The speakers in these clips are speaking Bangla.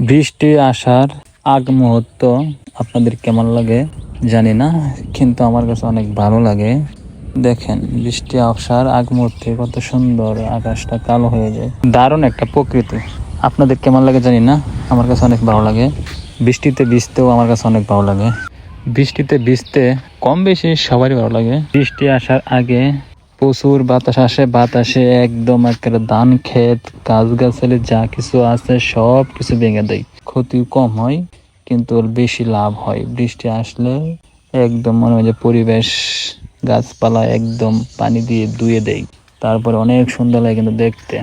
বৃষ্টি আসার আগ মুহূর্ত আপনাদের কেমন লাগে জানি না, কিন্তু আমার কাছে অনেক ভালো লাগে। দেখেন, বৃষ্টি আসার আগ মুহূর্তে কত সুন্দর আকাশটা কালো হয়ে যায়। দারুণ একটা প্রকৃতি। আপনাদের কেমন লাগে জানি না, আমার কাছে অনেক ভালো লাগে। বৃষ্টিতে ভিজতেও আমার কাছে অনেক ভালো লাগে। বৃষ্টিতে ভিজতে কম বেশি সবারই ভালো লাগে। বৃষ্টি আসার আগে প্রচুর বাতাস আসে, বাতাসে একদম একেবারে ধান ক্ষেত গাছ গাছালি যা কিছু আছে সব কিছু ভেঙে দেয়। ক্ষতি কম হয়, কিন্তু ওর বেশি লাভ হয়। বৃষ্টি আসলে একদম মনে হয় যে পরিবেশ গাছপালা একদম পানি দিয়ে ধুয়ে দেয়। তারপরে অনেক সুন্দর লাগে কিন্তু দেখতে।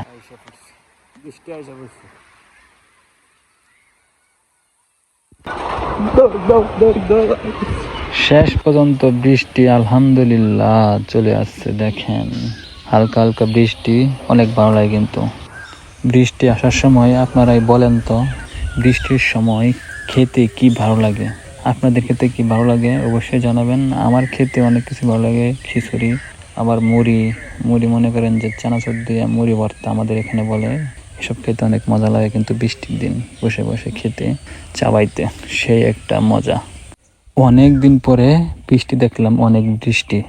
শেষ পর্যন্ত বৃষ্টি, আলহামদুলিল্লাহ, চলে আসছে, দেখেন। হালকা হালকা বৃষ্টি, অনেক ভালো লাগে কিন্তু। বৃষ্টি আসার সময় আপনারাই বলেন তো, বৃষ্টির সময় খেতে কি ভালো লাগে? আপনাদের খেতে কি ভালো লাগে? অবশ্যই জানাবেন। আমার খেতে অনেক কিছু ভালো লাগে, খিচুড়ি, আবার মুড়ি। মুড়ি মনে করেন যে চানাচুর দিয়ে মুড়ি ভর্তা আমাদের এখানে বলে। এসব খেতে অনেক মজা লাগে কিন্তু বৃষ্টির দিন, বসে বসে খেতে, চাবাইতে। সেই একটা মজা। অনেক দিন পরে বৃষ্টি দেখলাম, অনেক বৃষ্টি।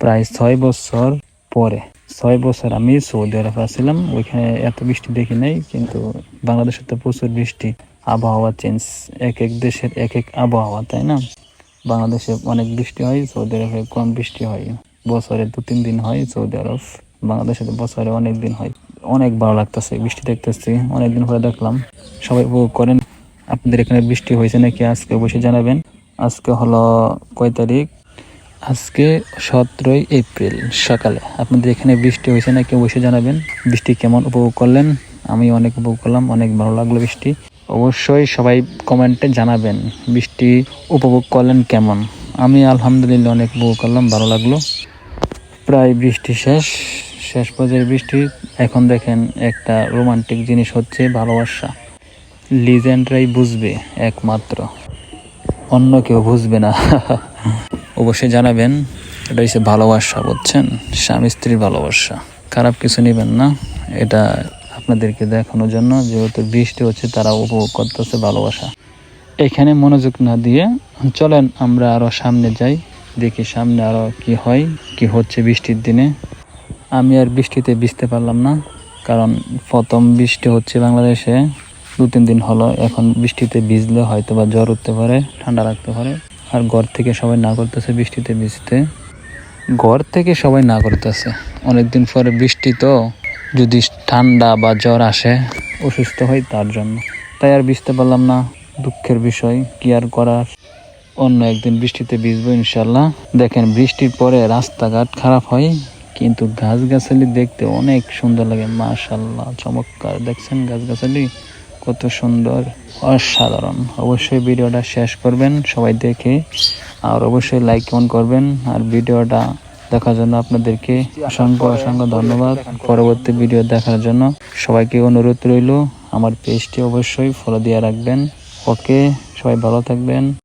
প্রায় ছয় বছর পরে। ছয় বছর আমি সৌদি আরব আসছিলাম ওইখানে এত বৃষ্টি দেখি নাই, কিন্তু বাংলাদেশে তো প্রচুর বৃষ্টি। আবহাওয়া চেঞ্জ এক এক দেশের এক এক আবহাওয়া, তাই না? বাংলাদেশে অনেক বৃষ্টি হয়, সৌদি আরবে কম বৃষ্টি হয়। বছরে দু, তিন দিন হয় সৌদি আরব। বাংলাদেশে তো বছরে অনেক দিন হয়। অনেক ভালো লাগতেছে, বৃষ্টি দেখতেছি অনেক দিন পরে দেখলাম। সবাই উপভোগ করেন। আপনাদের এখানে বৃষ্টি হয়েছে নাকি, আজকে অবশ্যই জানাবেন। আজকে হলো কয় তারিখ? আজকে সতেরোই এপ্রিল সকালে। আপনাদের এখানে বৃষ্টি হয়েছে না কেউ অবশ্যই জানাবেন। বৃষ্টি কেমন উপভোগ করলেন? আমি অনেক উপভোগ করলাম, অনেক ভালো লাগল বৃষ্টি। অবশ্যই সবাই কমেন্টে জানাবেন বৃষ্টি উপভোগ করলেন কেমন। আমি আলহামদুলিল্লাহ অনেক উপভোগ করলাম, ভালো লাগল। প্রায় বৃষ্টি শেষ শেষ পর্যায়ে বৃষ্টি। এখন দেখেন একটা রোমান্টিক জিনিস হচ্ছে ভালোবাসা। লিজেন্ডরাই বুঝবে একমাত্র। অন্য কেউ বুঝবে না। অবশ্যই জানাবেন, এটা হচ্ছে ভালোবাসা, বুঝছেন? স্বামী স্ত্রীর ভালোবাসা। খারাপ কিছু নেবেন না, এটা আপনাদেরকে দেখানোর জন্য, যেহেতু বৃষ্টি হচ্ছে, তারা উপভোগ করতেছে ভালোবাসা। এখানে মনোযোগ না দিয়ে চলেন, আমরা আরও সামনে যাই, দেখি সামনে আরও কি হয়, কি হচ্ছে বৃষ্টির দিনে। আমি আর বৃষ্টিতে ভিজতে পারলাম না, কারণ প্রথম বৃষ্টি হচ্ছে বাংলাদেশে। দু, তিন দিন হলো এখন বৃষ্টিতে ভিজলে হয়তো বা জ্বর উঠতে পারে, ঠান্ডা লাগতে পারে। আর ঘর থেকে সবাই না করতেছে বৃষ্টিতে ভিজতে। ঘর থেকে সবাই না করতেছে। অনেকদিন পরে বৃষ্টি তো, যদি ঠান্ডা বা জ্বর আসে, অসুস্থ হয় তার জন্য। তাই আর ভিজতে পারলাম না, দুঃখের বিষয়, কি আর করার? অন্য একদিন বৃষ্টিতে ভিজবো ইনশাল্লাহ দেখেন বৃষ্টির পরে রাস্তাঘাট খারাপ হয়, কিন্তু গাছগাছালি দেখতে অনেক সুন্দর লাগে মাশাল্লাহ চমৎকার। দেখছেন গাছগাছালি? কত সুন্দর, অসাধারণ। অবশ্যই ভিডিওটা শেষ করবেন, সবাই দেখে। আর অবশ্যই লাইক কমেন্ট করবেন। আর ভিডিওটা দেখার জন্য আপনাদেরকে অসংখ্য অসংখ্য ধন্যবাদ পরবর্তী ভিডিও দেখার জন্য। সবাইকে অনুরোধ রইল, আমার পেজটি অবশ্যই ফলো দিয়ে রাখবেন। ওকে সবাই ভালো থাকবেন।